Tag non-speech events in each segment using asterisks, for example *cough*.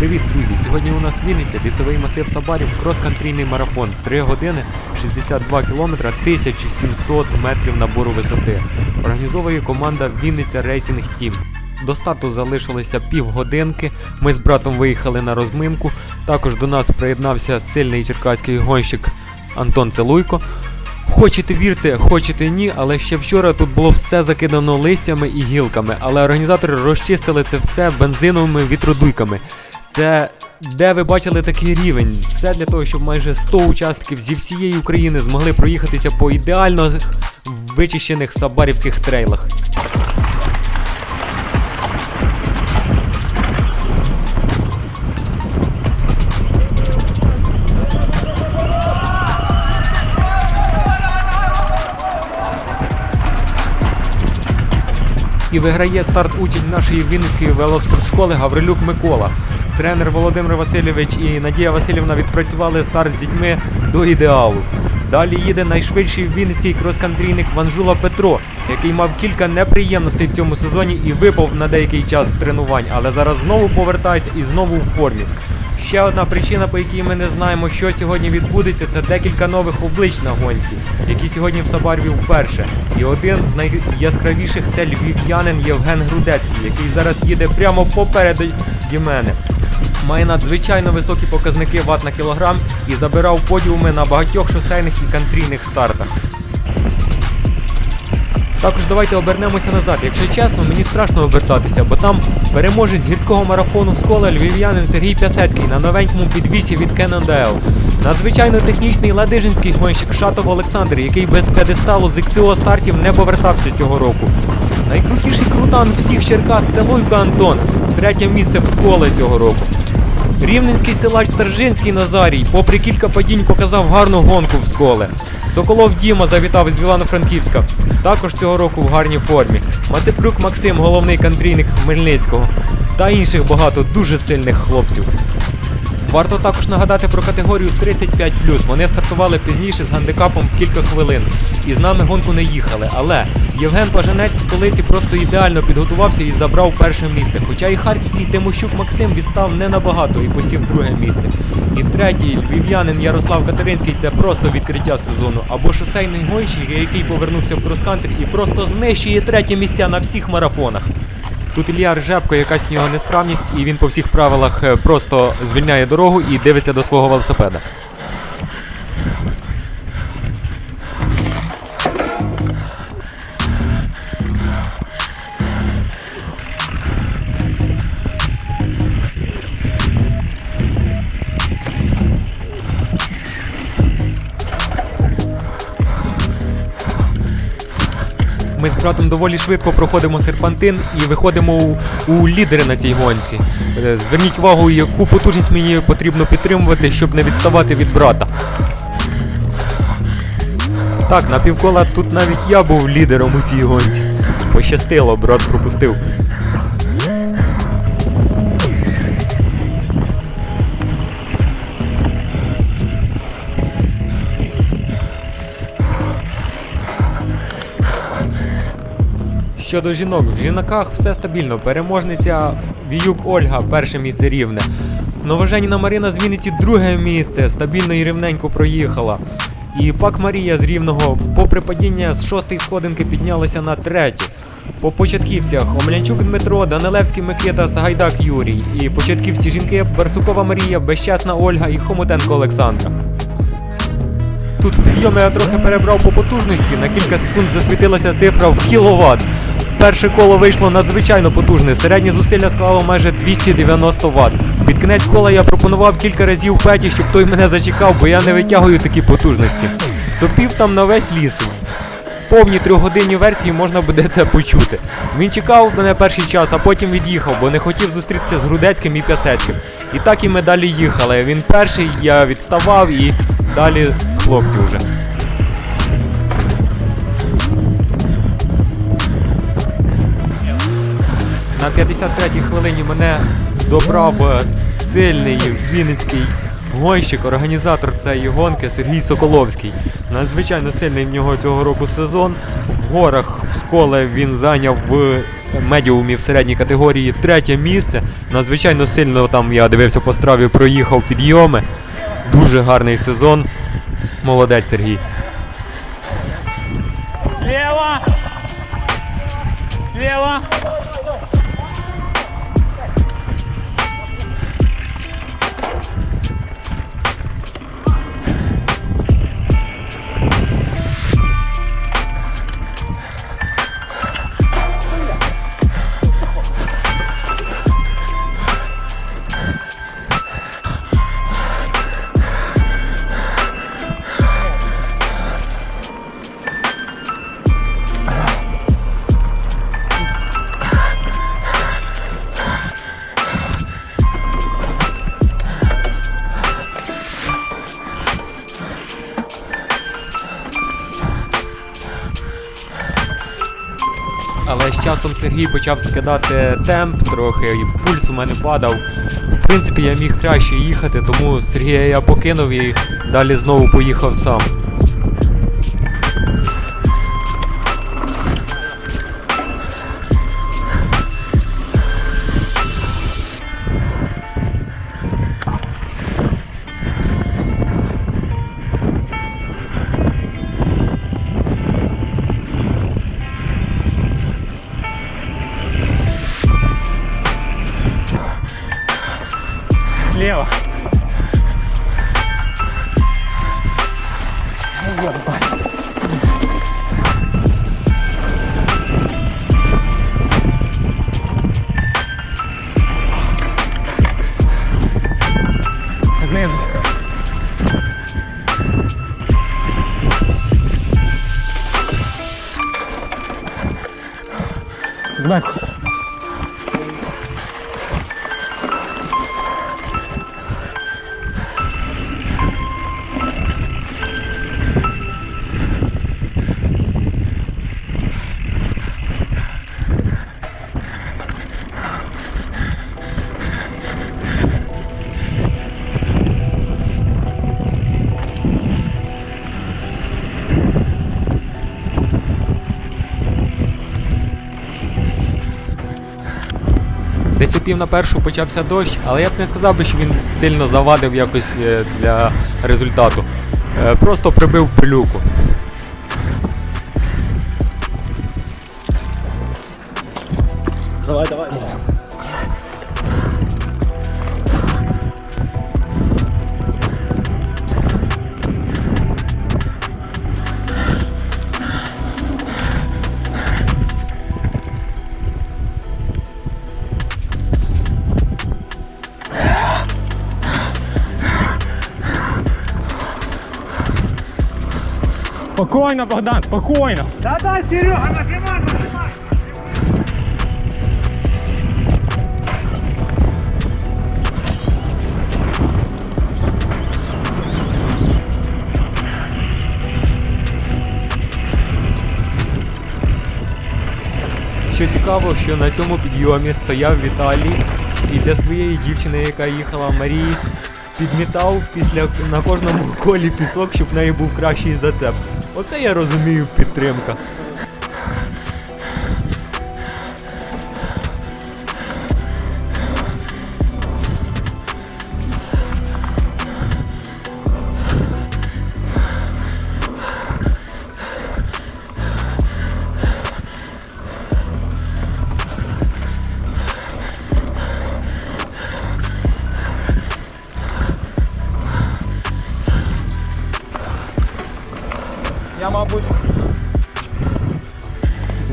Привіт, друзі! Сьогодні у нас Вінниця, лісовий масив Сабарів, крос-кантрійний марафон. 3 години 62 кілометра 1700 метрів набору висоти. Організовує команда Вінниця Рейсінг Тім. До старту залишилося півгодинки. Ми з братом виїхали на розминку. Також до нас приєднався сильний черкаський гонщик Антон Целуйко. Хочете вірте, хочете ні, але ще вчора тут було все закидано листями і гілками, але організатори розчистили це все бензиновими вітродуйками. Це де ви бачили такий рівень? Все для того, щоб майже 100 учасників зі всієї України змогли проїхатися по ідеально вичищених сабарівських трейлах. І виграє старт учень нашої Вінницької велоспортшколи Гаврилюк Микола. Тренер Володимир Васильович і Надія Васильівна відпрацювали старт з дітьми до ідеалу. Далі їде найшвидший вінницький крос-кантрійник Ванжула Петро, який мав кілька неприємностей в цьому сезоні і випав на деякий час з тренувань, але зараз знову повертається і знову у формі. Ще одна причина, по якій ми не знаємо, що сьогодні відбудеться, це декілька нових облич на гонці, які сьогодні в Сабарві вперше. І один з найяскравіших це львів'янин Євген Грудецький, який зараз їде прямо попереду мене. Має надзвичайно високі показники ват на кілограм і забирав подіуми на багатьох шосейних і кантрійних стартах. Також давайте обернемося назад. Якщо чесно, мені страшно обертатися, бо там переможець гірського марафону скола львів'янин Сергій Пясецький на новенькому підвісі від Cannondale. Надзвичайно технічний ладижинський гонщик Шатов Олександр, який без п'єдесталу з XCO стартів не повертався цього року. Найкрутіший крутан всіх Черкас це Луйко Антон, третє місце в сколе цього року. Рівненський силач Стержинський Назарій, попри кілька падінь, показав гарну гонку в сколе. Соколов Діма завітав з Вілано-Франківська. також цього року в гарній формі. Мацеплюк Максим, головний кантрійник Хмельницького, та інших багато дуже сильних хлопців. Варто також нагадати про категорію 35 Вони стартували пізніше з гандикапом в кілька хвилин і з нами гонку не їхали. Але Євген Пажанець з столиці просто ідеально підготувався і забрав перше місце. Хоча і харківський Тимощук Максим відстав не набагато і посів друге місце. І третій львів'янин Ярослав Катеринський це просто відкриття сезону. Або шосейний гонщик, який повернувся в крос-кантрі і просто знищує третє місця на всіх марафонах. Тут Ілля Ржепко, якась в нього несправність, і він по всіх правилах е, просто звільняє дорогу і дивиться до свого велосипеда. Ми з братом доволі швидко проходимо серпантин і виходимо у, у лідери на цій гонці. Е, Зверніть увагу, яку потужність мені потрібно підтримувати, щоб не відставати від брата. Так, на півкола тут навіть я був лідером у цій гонці. Пощастило, брат пропустив. Щодо жінок, в жіноках все стабільно. Переможниця Віюк Ольга, перше місце рівне. Новоженіна Марина з Вінниці друге місце, стабільно і рівненько проїхала. І пак Марія з Рівного, попри падіння з шостої сходинки, піднялася на третю. По початківцях Омлянчук Дмитро, Данилевський Микита, Сагайдак Юрій. І початківці жінки Барсукова Марія, Безчасна Ольга і Хомутенко Олександра. Тут в підйомі я трохи перебрав по потужності, на кілька секунд засвітилася цифра в кіловат. Перше коло вийшло надзвичайно потужне, середнє зусилля склало майже 290 Вт. Під кінець кола я пропонував кілька разів Петі, щоб той мене зачекав, бо я не витягую такі потужності. Сопів там на весь ліс. В повній версії можна буде це почути. Він чекав мене перший час, а потім від'їхав, бо не хотів зустрітися з Грудецьким і Пясецьким. І так і ми далі їхали. Він перший, я відставав і далі хлопці вже. На 53-й хвилині мене добрав е, сильний вінницький гонщик, організатор цієї гонки Сергій Соколовський. Надзвичайно сильний в нього цього року сезон. В горах в сколе він зайняв е, медіумів в середній категорії третє місце. Надзвичайно сильно там я дивився по страві, проїхав підйоми. Дуже гарний сезон. Молодець Сергій. Слева! Слева! Але з часом Сергій почав скидати темп трохи, і пульс у мене падав. В принципі, я міг краще їхати, тому Сергія я покинув і далі знову поїхав сам. Зверху. Десь у пів на першу почався дощ, але я б не сказав би, що він сильно завадив якось е, для результату. Е, Просто прибив пилюку. Давай, Давай, давай. Спокойно, Богдан, спокойно. Да-да, Серега, нажимай, нажимай. Що цікаво, що на цьому підйомі стояв Віталій і для своєї дівчини, яка їхала Марії, підмітав після на кожному колі пісок, щоб в неї був кращий зацеп. Оце я розумію підтримка.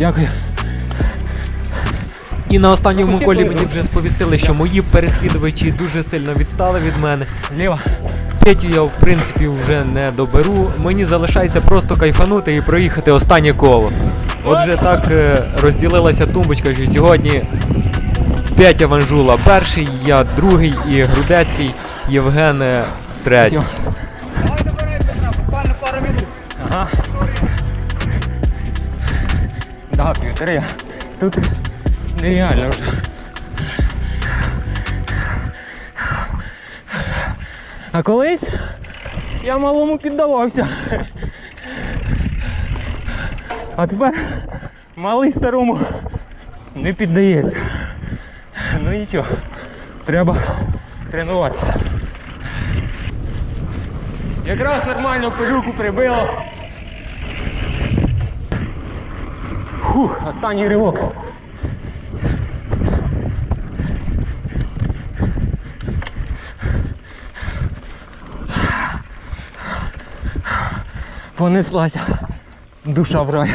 Дякую. І на останньому колі мені вже сповістили, що мої переслідувачі дуже сильно відстали від мене. Зліва. П'ятю я в принципі вже не доберу. Мені залишається просто кайфанути і проїхати останнє коло. Отже, так е, розділилася тумбочка, що сьогодні Петя Ванжула перший, я другий і Грудецький Євген е, третій. Йо. Давай пару. Ага. Да, півтори. Тут нереально вже. А колись я малому піддавався. А тепер малий старому не піддається. Ну нічого, треба тренуватися. Якраз нормально пилюку прибило. Фух, останній ривок. Понеслася душа в рай.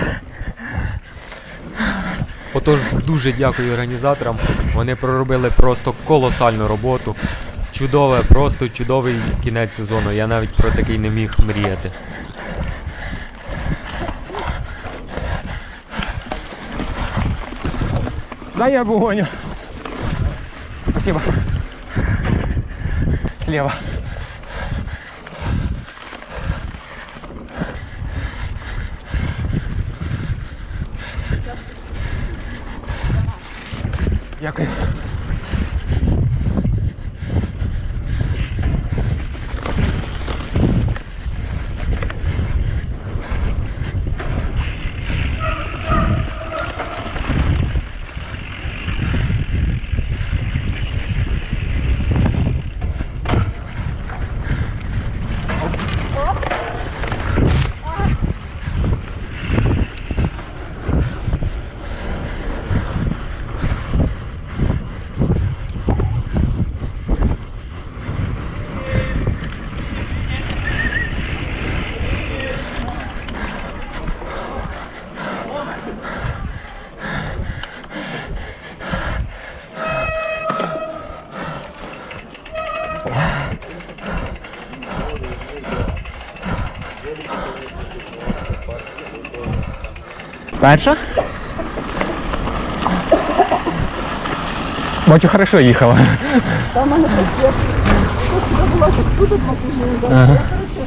Отож, дуже дякую організаторам. Вони проробили просто колосальну роботу. Чудове, просто чудовий кінець сезону. Я навіть про такий не міг мріяти. Дай я погоню. Спасибо. Слева. Дякую. Перша? Бачу, хорошо їхала. Там мене таке. Тут була тут. Я, коротше,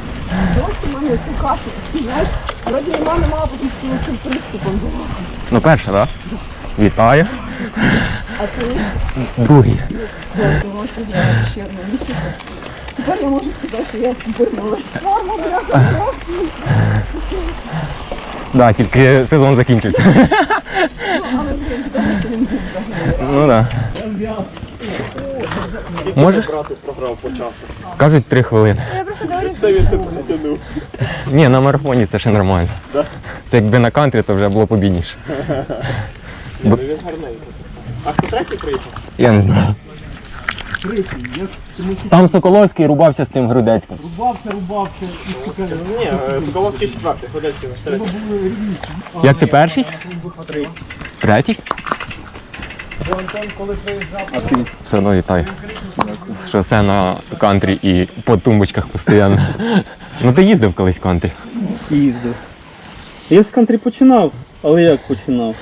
зовсім мене цю кашу. Знаєш, вроді і мами мала бути з цим приступом була. Ну, перша, так? Вітаю. А ти Другий. я ще одну місяця. Тепер я можу сказати, що я вернулась. Форма, бляха, трохи. *laughs* Да, тільки сезон закінчився. Але, блін, добре, що він був взагалі. Ну так. Да. Можеш? Брату програв по часу. Кажуть три хвилини. Це він тебе не тянув. Ні, на марафоні це ще нормально. Да? Це якби на кантрі, то вже було побідніше. Ні, ну він гарненький. А хто третій приїхав? Я не знаю. Третій. Я тому що Там Соколовський рубався з тим Грудецьким. рубався, рубався і сука. Ні, е, Соколовський четвертий, ходячий наш третій. Як ти перший? Третій? Антон, коли приїжджав, А ти? Все одно вітаю. З шосе на кантрі і по тумбочках постійно. Ну ти їздив колись в кантрі. їздив. Я з кантрі починав, але як починав?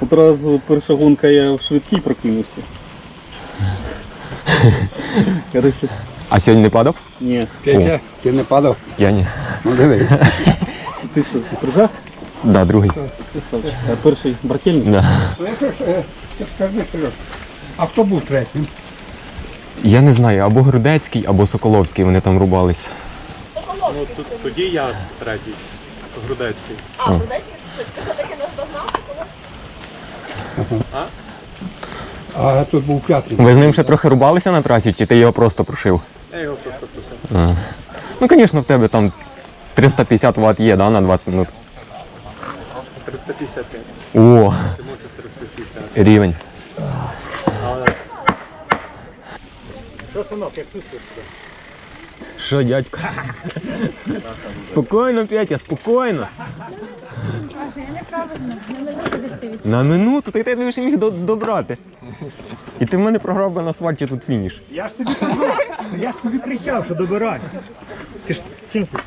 Одразу перша гонка я в швидкій прокинувся. *laughs* Коротше, А сьогодні не падав? ні. Петя, Ти не падав? Я ні. Ну диви. *laughs* Ти що, ти призах? Да, другий. Красавчик. А перший брательник? Да. Ну е, ти скажи, Сереж, а хто був третім? Я не знаю, або Грудецький, або Соколовський, вони там рубались. ну тут, тоді я третій. Грудецький. А, Рудецький, ти все-таки нас догнав? А тут був п'ятий. Ви з ним ще трохи рубалися на трасі, чи ти його просто прошив? Я його просто. А. Ну, звісно, в тебе там 350 Вт є, да, на 20 минут. 355. О, Ти можеш 360. рівень. Що, синок, як чувствуєш себе? Що, дядько? Спокійно, Петя, спокійно. На минуту, ти тебе ще міг добрати. І ти в мене програв би на асфальті тут фініш. Я ж тобі казав, я ж тобі кричав, що добирай. Ти ж чим ти?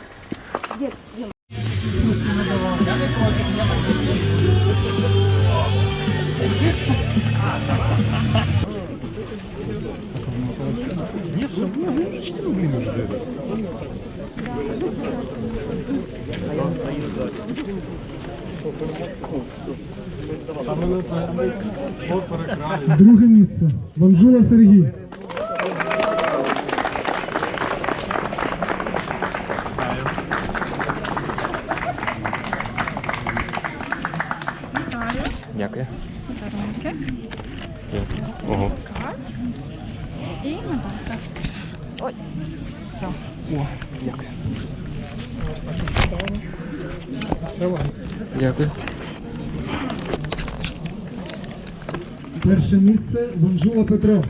Друге місце. Ванжула Сергій. Дякую. Перше місце Бонжула Петро.